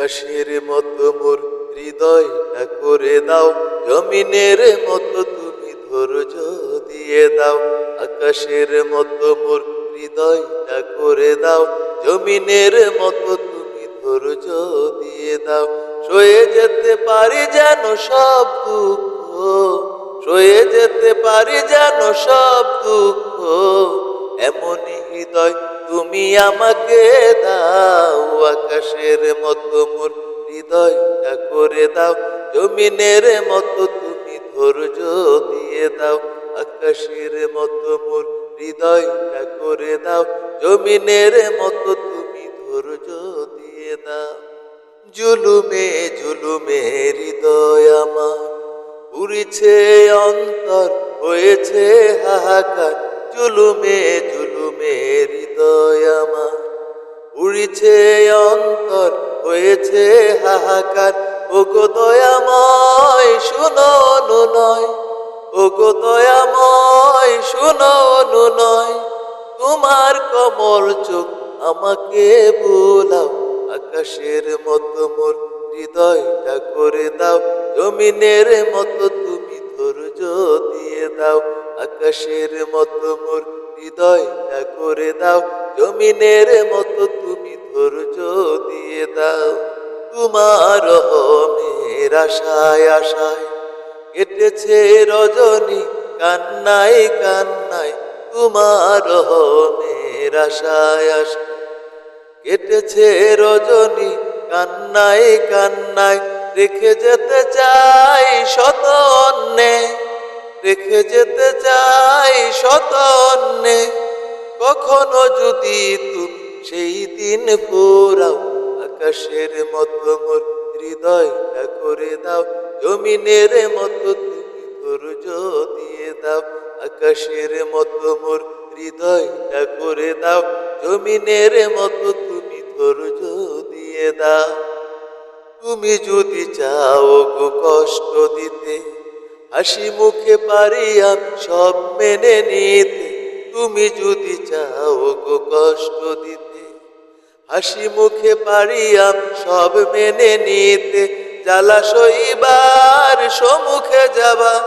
আকাশের মতো মোর হৃদয়টা করে দাও। জমিনের মতো তুমি ধৈর্য দিয়ে দাও। আকাশের মতো মোর হৃদয়টা করে দাও। জমিনের মতো তুমি ধৈর্য দিয়ে দাও। সয়ে যেতে পারি যেন সব দুঃখ, সয়ে যেতে পারি যেন সব দুঃখ। এমনই হৃদয় তুমি আমাকে দাও আকাশের মতো মোর হৃদয়টা করে দাও, জমিনের মতো তুমি ধৈর্য দিয়ে দাও, আকাশের মতো মোর হৃদয়টা করে দাও, জমিনের মতো তুমি ধৈর্য দিয়ে দাও। জুলুমে জুলুমে হৃদয় আমার উড়িছে, অন্তর হয়েছে হাহাকার, জুলুমে জুলুমে হৃদয় আমার উড়িছে, অন্তর হয়েছে হাহাকার। ওগো দয়াময়, শুনো নয় ওগো দয়াময়, শুনো নয় তোমার কমল চোখ আমাকে বোলাও আকাশের মতো মোর হৃদয়টা করে দাও। জমিনের মতো তুমি ধৈর্য দিয়ে দাও। আকাশের মতো মোর হৃদয়টা করে দাও, জমিনের মতো তুমি ধৈর্য দিয়ে দাও। তোমার মের আশায় আশায় কেটেছে রজনী, কান্নায় কান্নায় তোমার মের আশায় আশায় কেটেছে রজনী, কান্নায় কান্নায় রেখে যেতে চাই শত রেখে যেতে চাই শত অন্যে কখনো যদি তুমি সেই দিন পুরাও আকাশের মতো মোর হৃদয়টা করে দাও, জমিনের মতো তুমি ধৈর্য দিয়ে দাও, আকাশের মতো মোর হৃদয়টা করে দাও, জমিনের মতো তুমি ধৈর্য দিয়ে দাও। তুমি যদি চাও গো কষ্ট দিতে হাসি মুখে পারি আমি সব মেনে নিতে। তুমি যদি চাও গো কষ্ট দিতে। হাসি মুখে পারি আমি সব মেনে নিতে। সম্মুখে যাবার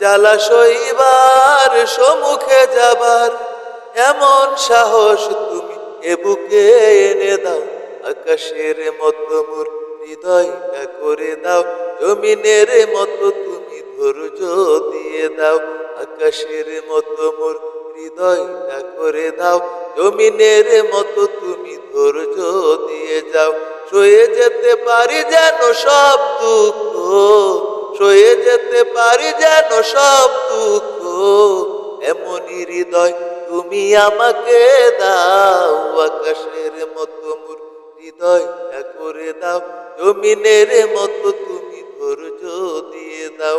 জ্বালা সইবার সম্মুখে যাবার। এমন সাহস তুমি এ বুকে এনে দাও। আকাশের মতো মোর হৃদয়টা করে দাও। জমিনের মতো দাও আকাশের মতো মোর হৃদয়টা করে দাও জমিনের মতো তুমি ধৈর্য দিয়ে যাও। সয়ে যেতে পারি যেন সব দুঃখ, সয়ে যেতে পারি যেন সব দুঃখ, এমনই হৃদয় তুমি আমাকে দাও। আকাশের মতো মোর হৃদয়টা করে দাও, জমিনের মতো তুমি ধৈর্য দিয়ে দাও।